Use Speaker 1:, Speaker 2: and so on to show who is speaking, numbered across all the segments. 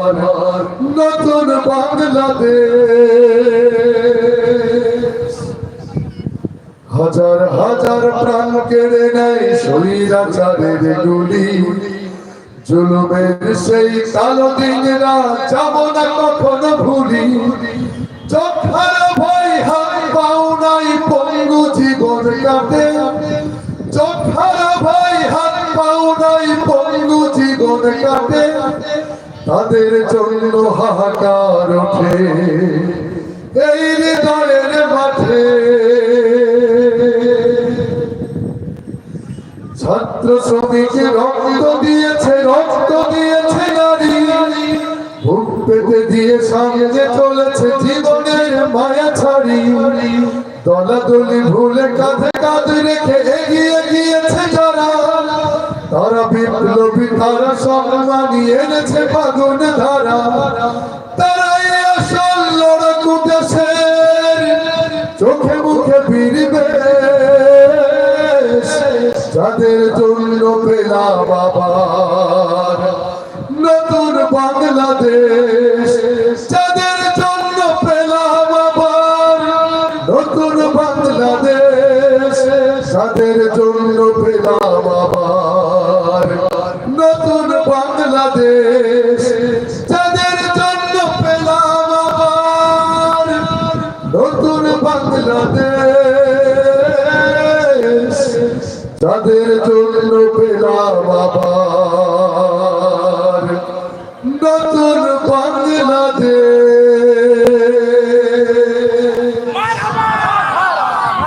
Speaker 1: নতুন বাংলাদেশ। হাজার হাজার প্রাণ কেড়ে নেয় শরীরাচারের গুলি। জুলুমের সেই কালো দিনরা যাব না কখনো ভুলি। যক্ষার ভয় হাত পাও নাই পঙ্গু জীবন কাটে। যক্ষার ভয় হাত পাও নাই পঙ্গু জীবন কাটে। তাদের জন্য হাহাকার ওঠে। এই হৃদয়ের মাঠে। ছাত্র শ্রমিক রক্ত দিয়েছে রক্ত দিয়েছে নারী। পেতে দিয়ে সামনে চলেছে জীবনের মায়া ছাড়ি। দলাদলি ভুলে কাঁধে কাঁধ রেখে এগিয়ে গিয়েছে যারা। তারা বিপ্লবী তারা সম্মানী এনেছে ফাগুন ধারা। তারাই আসল লড়াকু দেশের। চোখে মুখে ফিরবে যাদের জন্য পেলাম আবার নতুন বাংলাদেশ। যাদের জন্য পেলাম আবার নতুন বাংলাদেশ। যাদের জন্য আবার নতুন বাংলাদেশ। যাদের জন্য পেলাম আবার নতুন বাংলাদেশ। যাদের জন্য পেলাম আবার নতুন বাংলাদেশ।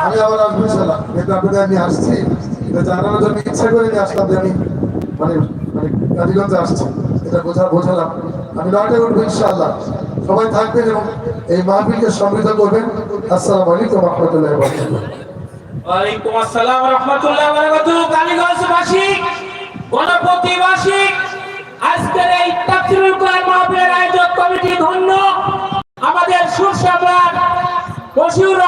Speaker 1: আমি আবার আসব কিন্তু আপনাদের আমি আসছি। এটা জানানোর জন্য ইচ্ছা করে নিয়ে আসলাম আমি মানে মানে কালীগঞ্জে এটা বোঝা বোঝালাম। আমি সবাই থাকবেন এবং এই মাহফিলকে সমৃদ্ধ করবেন। আলাইকুম রহমতুল্লাহ
Speaker 2: ওয়ালাইকুম আসসালাম রহমতুল্লাহ আজকের এই তাফসীরুল কোরআন মাহফিলের আয়োজক কমিটি ধন্য। আমাদের বশিউর